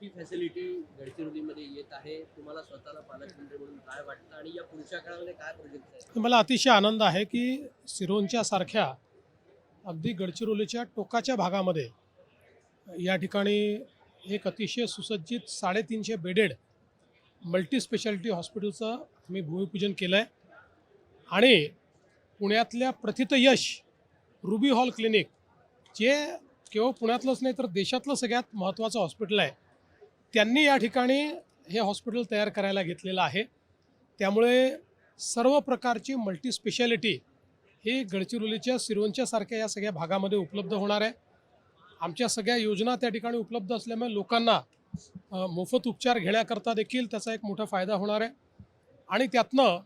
ही facility गडचिरोलीमध्ये येत आहे. तुम्हाला स्वतःला पालकमंत्री म्हणून काय वाटतं? आणि या पुढच्या काळामध्ये काय प्रोजेक्ट आहे? मला अतिशय आनंद आहे की सिरोंच्या सारख्या अगदी गडचिरोलीच्या टोकाच्या भागामध्ये या ठिकाणी एक अतिशय सुसज्जित साडेतीनशे बेडेड मल्टी स्पेशालिटी हॉस्पिटलचं आम्ही भूमिपूजन केलं आहे आणि पुण्यातल्या प्रथित यश रुबी हॉल क्लिनिक जे केवळ पुण्यातलंच नाही तर देशातलं सगळ्यात महत्त्वाचं हॉस्पिटल आहे. त्यांनी या ठिकाणी हे हॉस्पिटल तयार करायला घेतलेलं आहे. त्यामुळे सर्व प्रकारची मल्टी स्पेशालिटी ही गडचिरोलीच्या सिरवंच्यासारख्या या सगळ्या भागामध्ये उपलब्ध होणार आहे. आमच्या सगळ्या योजना त्या ठिकाणी उपलब्ध असल्यामुळे लोकांना मोफत उपचार घेण्याकरता देखील त्याचा एक मोठा फायदा होणार आहे. आणि त्यातनं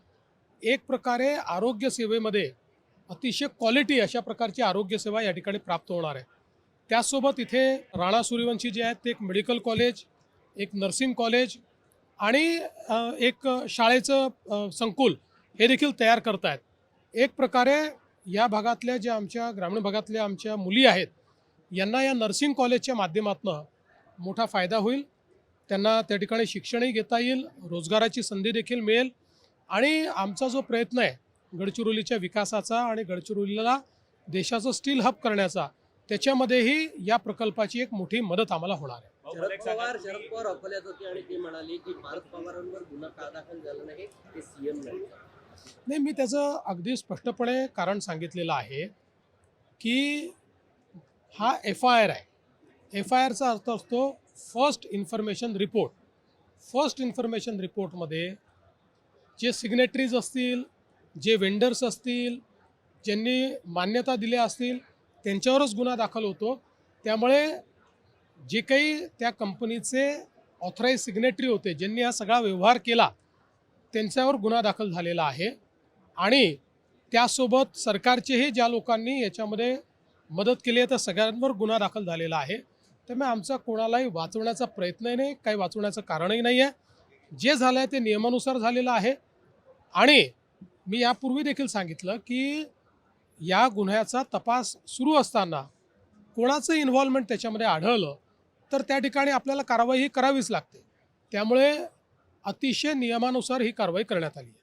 एक प्रकारे आरोग्य सेवेमध्ये अतिशय क्वालिटी अशा प्रकारची आरोग्यसेवा या ठिकाणी प्राप्त होणार आहे. त्याचसोबत इथे राणा सूर्यवंशी जे आहेत ते एक मेडिकल कॉलेज एक नर्सिंग कॉलेज आणि एक शाळेचं संकुल हे देखील तयार करत आहेत एक प्रकारे या भागातल्या ज्या आमच्या ग्रामीण भागातल्या आमच्या मुली आहेत यांना या नर्सिंग कॉलेजच्या माध्यमातून मोठा फायदा होईल. त्यांना त्या ठिकाणी शिक्षणही घेता येईल रोजगाराची संधी देखील मिळेल आणि आमचा जो प्रयत्न आहे गडचिरोलीच्या विकासाचा आणि गडचिरोलीला देशाचं स्टील हब करण्याचा त्याच्यामध्येही या प्रकल्पाची एक मोठी मदत आम्हाला होणार आहे. शरद पवार शरद पवार अकोल्यात होते आणि ते म्हणाले की भारत पवारांवर गुन्हा का दाखल झाला नाही ते सीएम नाही. नाही मी त्याचं अगदी स्पष्टपणे कारण सांगितलेलं आहे की हा एफ आय आर आहे. एफ आय आरचा अर्थ असतो first information report first information रिपोर्टमध्ये जे सिग्नेटरीज असतील जे वेंडर्स असतील ज्यांनी मान्यता दिल्या असतील त्यांच्यावरच गुन्हा दाखल होतो. त्यामुळे जे काही त्या कंपनीचे ऑथराईज सिग्नेटरी होते ज्यांनी हा सगळा व्यवहार केला त्यांच्यावर गुन्हा दाखल झालेला आहे. आणि त्यासोबत सरकारचेही ज्या लोकांनी याच्यामध्ये मदत केली आहे त्या सगळ्यांवर गुन्हा दाखल झालेला आहे. त्यामुळे आमचा कोणालाही वाचवण्याचा प्रयत्नही नाही काही वाचवण्याचं कारणही नाही आहे. जे झालं आहे ते नियमानुसार झालेलं आहे. आणि मी यापूर्वी देखील सांगितलं की या गुन्ह्याचा तपास सुरू असताना कोणाचं इन्व्हॉल्वमेंट त्याच्यामध्ये आढळलं तर त्या ठिकाणी आपल्याला कारवाई ही करावीच लागते. त्यामुळे अतिशय नियमानुसार ही कारवाई करण्यात आली आहे.